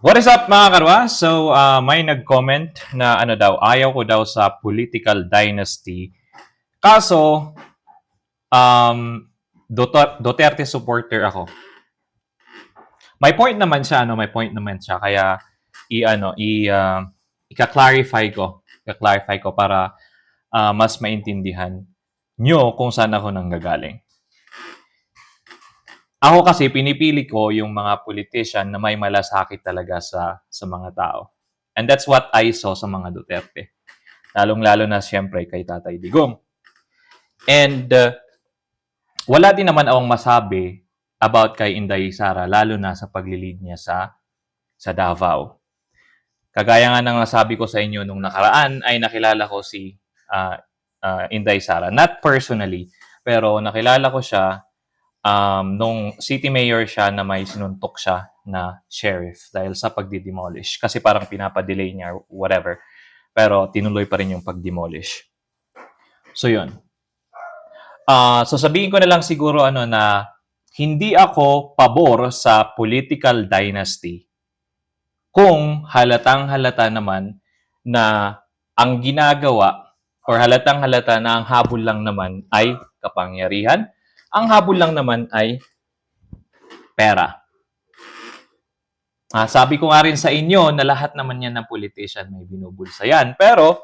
What is up mga karwa? So, uh, may nag-comment na ano daw, ayaw ko daw sa political dynasty. Kaso, um, Duter- Duterte supporter ako. May point naman siya, ano, may point naman siya. Kaya, i, ano, i, uh, ika-clarify ko. Ika-clarify ko para uh, mas maintindihan nyo kung saan ako nanggagaling. Ako kasi pinipili ko yung mga politician na may malasakit talaga sa sa mga tao. And that's what I saw sa mga Duterte. Lalong-lalo na siyempre kay Tatay Digong. And uh, wala din naman akong masabi about kay Inday Sara lalo na sa paglilid niya sa sa Davao. Kagaya nga ng nasabi ko sa inyo nung nakaraan ay nakilala ko si uh, uh, Inday Sara. Not personally, pero nakilala ko siya um, nung city mayor siya na may sinuntok siya na sheriff dahil sa pagdi-demolish. Kasi parang pinapa-delay niya whatever. Pero tinuloy pa rin yung pag-demolish. So yun. Ah, so sabihin ko na lang siguro ano na hindi ako pabor sa political dynasty kung halatang halata naman na ang ginagawa or halatang halata na ang habol lang naman ay kapangyarihan ang habol lang naman ay pera. Ah, sabi ko nga rin sa inyo na lahat naman yan ng politician may binubulsa yan. Pero,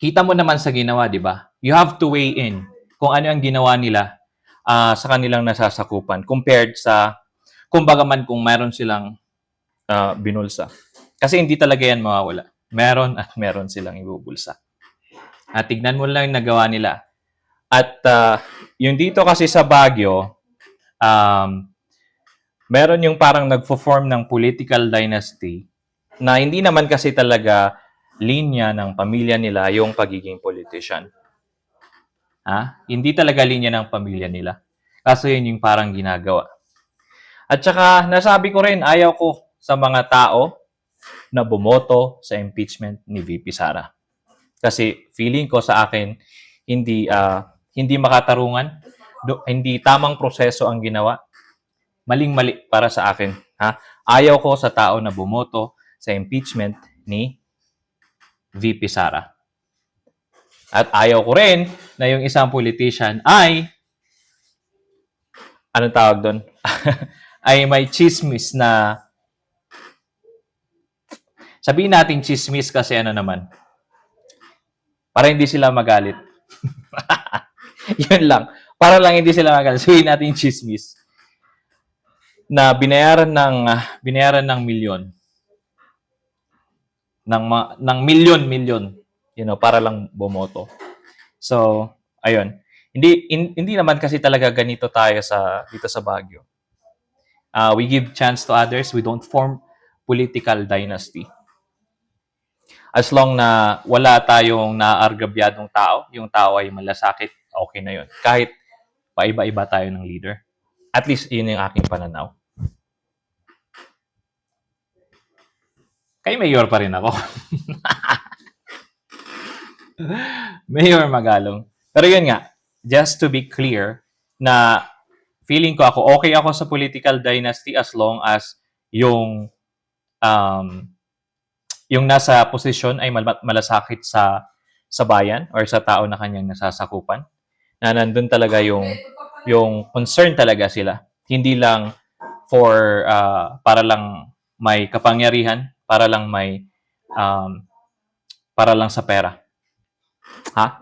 kita mo naman sa ginawa, di ba? You have to weigh in kung ano ang ginawa nila ah, sa kanilang nasasakupan compared sa, kumbaga man kung meron silang ah, binulsa. Kasi hindi talaga yan mawawala. Meron at meron silang ibubulsa. At tignan mo lang yung nagawa nila at uh, yung dito kasi sa Baguio, um, meron yung parang nagfo-form ng political dynasty na hindi naman kasi talaga linya ng pamilya nila yung pagiging politician. Ha? Hindi talaga linya ng pamilya nila. Kaso yun yung parang ginagawa. At saka, nasabi ko rin, ayaw ko sa mga tao na bumoto sa impeachment ni VP Sara. Kasi feeling ko sa akin, hindi uh, hindi makatarungan, do, hindi tamang proseso ang ginawa. Maling-mali para sa akin. Ha? Ayaw ko sa tao na bumoto sa impeachment ni VP Sara. At ayaw ko rin na yung isang politician ay anong tawag doon? ay may chismis na sabihin natin chismis kasi ano naman para hindi sila magalit. Yun lang. Para lang hindi sila magalit. Sabihin natin yung chismis na binayaran ng ah, binayaran ng milyon ng ma- ng milyon milyon you know para lang bumoto. So, ayun. Hindi in- hindi naman kasi talaga ganito tayo sa dito sa Baguio. Uh, we give chance to others, we don't form political dynasty as long na wala tayong naargabyadong tao, yung tao ay malasakit, okay na yun. Kahit paiba-iba tayo ng leader. At least, yun yung aking pananaw. Kay mayor pa rin ako. mayor Magalong. Pero yun nga, just to be clear, na feeling ko ako, okay ako sa political dynasty as long as yung um, yung nasa posisyon ay mal- malasakit sa sa bayan or sa tao na kanyang nasasakupan. Na nandun talaga yung yung concern talaga sila. Hindi lang for uh, para lang may kapangyarihan, para lang may um, para lang sa pera. Ha?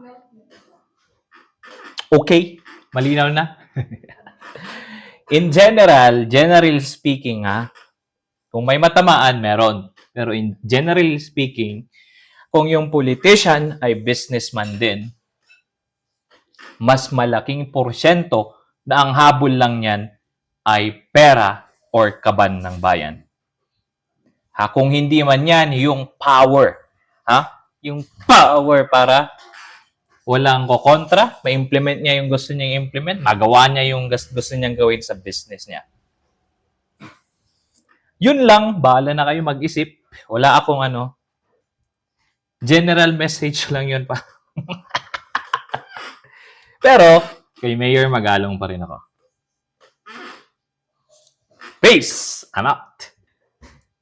Okay, malinaw na. In general, general speaking ha, kung may matamaan, meron. Pero in generally speaking, kung yung politician ay businessman din, mas malaking porsyento na ang habol lang niyan ay pera or kaban ng bayan. Ha, kung hindi man yan, yung power. Ha? Yung power para walang kokontra, ma-implement niya yung gusto niya implement, magawa niya yung gusto niyang gawin sa business niya. Yun lang, bahala na kayo mag-isip. Wala akong ano, general message lang yun pa. Pero, kay Mayor Magalong pa rin ako. Peace! I'm out.